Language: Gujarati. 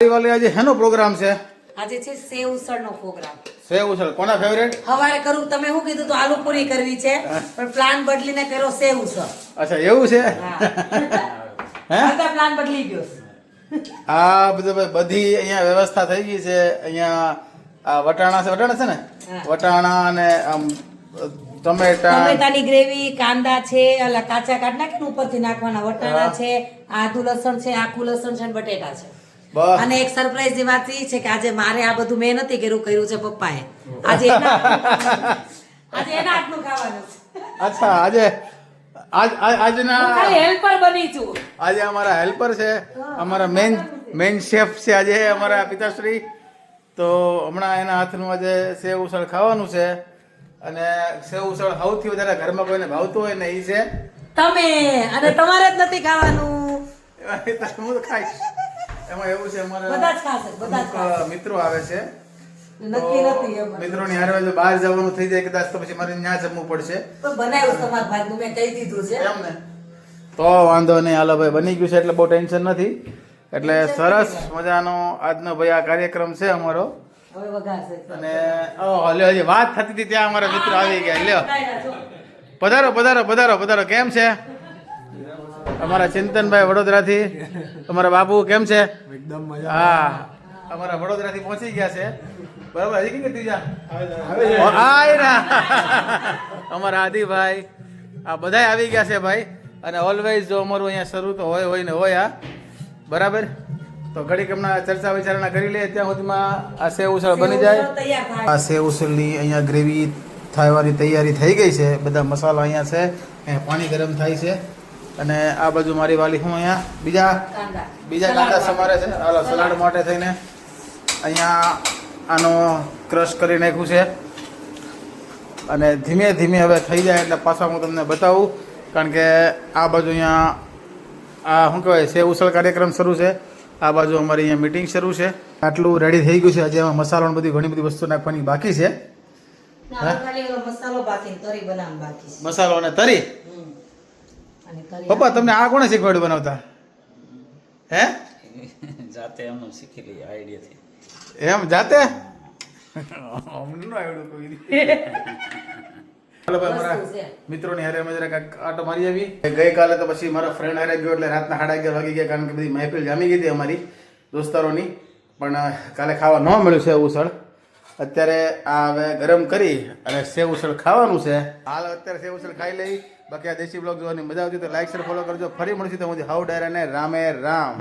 વાલી આજે હેનો પ્રોગ્રામ છે? આજે છે સેવ ઉસળનો પ્રોગ્રામ. સેવ ઉસળ કોના ફેવરેટ હવારે કરું તમે શું કીધું તો? આલુ પૂરી કરવી છે પણ પ્લાન બદલીને કર્યો સેવ ઉસળ. અચ્છા એવું છે? હે. બધા પ્લાન બદલી ગયો આ બધું ભાઈ બધી અહીંયા વ્યવસ્થા થઈ ગઈ છે. અહીંયા આ વટાણા છે વટાણા છે ને? વટાણા અને આમ ટમેટા. ટમેટાની ગ્રેવી કાંદા છે કાચા કાઢ નાખે ઉપરથી નાખવાના. વટાણા છે આદુ લસણ છે આખું લસણ છે બટેટા છે. અને એક સરપ્રાઈઝની વાત એ છે કે આજે મારે આ બધું મેં નથી કર્યું કર્યું છે પપ્પાએ. આજે એના આજે એના હાથનું ખાવાનું છે. અચ્છા આજે આજ આજ- આજના ખાલી હેલ્પર બની છું. આજે અમારા હેલ્પર છે. અમારા મેન મેન શેફ છે આજે અમારા પિતાશ્રી. તો હમણાં એના હાથનું આજે સેવ ઉસળ ખાવાનું છે. અને સેવ ઉસળ સૌથી વધારે ઘરમાં કોઈને ભાવતું હોય ને એ છે. તમે અને તમારે જ નથી ખાવાનું. હું તો ખાઈશ. એમાં એવું છે અમારા મિત્રો આવે છે. નક્કી નથી મિત્રો મિત્રોની હારે જો બહાર જવાનું થઈ જાય કદાચ તો પછી મારે ત્યાં જમવું પડશે. તો બનાવ્યું તમારા ભાગનું મેં કહી દીધું છે. એમ ને? તો વાંધો નહીં હાલો ભાઈ બની ગયું છે એટલે બહુ ટેન્શન નથી. એટલે સરસ મજાનો આજનો ભાઈ આ કાર્યક્રમ છે અમારો. અને લ્યો હજી વાત થતી હતી ત્યાં અમારા મિત્રો આવી ગયા. લ્યો. પધારો પધારો પધારો પધારો. કેમ છે? અમારા ચિંતનભાઈ વડોદરાથી. અમારા બાબુ કેમ છે? એકદમ મજા. હા. અમારા વડોદરાથી પહોંચી ગયા છે. બરાબર હજી કે ત્રીજા અમારા આદિભાઈ આ બધાય આવી ગયા છે ભાઈ. અને ઓલવેઝ જો અમારું અહીંયા શરૂ તો હોય હોય ને હોય આ બરાબર? તો ઘડીક હમણાં ચર્ચા વિચારણા કરી લઈએ ત્યાં સુધીમાં આ સેવ ઉસળ બની જાય. સેવ તૈયાર થાય. આ સેવ ઉસળની અહીંયા ગ્રેવી થવાની તૈયારી થઈ ગઈ છે. બધા મસાલા અહીંયા છે. અહીંયા પાણી ગરમ થાય છે. અને આ બાજુ મારી વાલી હું અહીંયા બીજા બીજા કાંદા સમારે છે હાલો સલાડ. માટે થઈને અહીંયા આનો ક્રશ કરી નાખ્યું છે. અને ધીમે ધીમે હવે થઈ જાય એટલે પાછા હું તમને બતાવું કારણ કે આ બાજુ અહીંયા આ શું કહેવાય છે ઉછળ કાર્યક્રમ શરૂ છે. આ બાજુ અમારી અહીંયા મિટિંગ શરૂ છે. આટલું રેડી થઈ ગયું છે. આજે એમાં મસાલો બધી ઘણી બધી વસ્તુ નાખવાની બાકી છે. મસાલો. અને તરી? પપ્પા તમને આ કોણે શીખવાડ્યું બનાવતા? હે? જાતે એમનું શીખી લઈ આઈડિયાથી એમ જાતે? અમને ન આવડ્યું કોઈ. ચાલો ભાઈ મારા. મિત્રોની હારે અમે જરાક આટો મારી આવી. ગઈકાલે તો પછી મારા ફ્રેન્ડ હારે ગયો એટલે રાતના સાડા અગિયાર વાગી ગયા કારણ કે બધી મહેફિલ જામી ગઈ હતી અમારી દોસ્તારોની. પણ કાલે ખાવા ન મળ્યું છે ઉસળ અત્યારે આ હવે ગરમ કરી અને સેવ ઉછળ ખાવાનું છે. હાલ અત્યારે સેવ ઉછળ ખાઈ લઈ. બાકી આ દેશી બ્લોગ જોવાની મજા આવતી તો લાઈક શેર ફોલો કરજો. ફરી મળશું તો હું હાઉ, ડાયરા ને રામે રામ.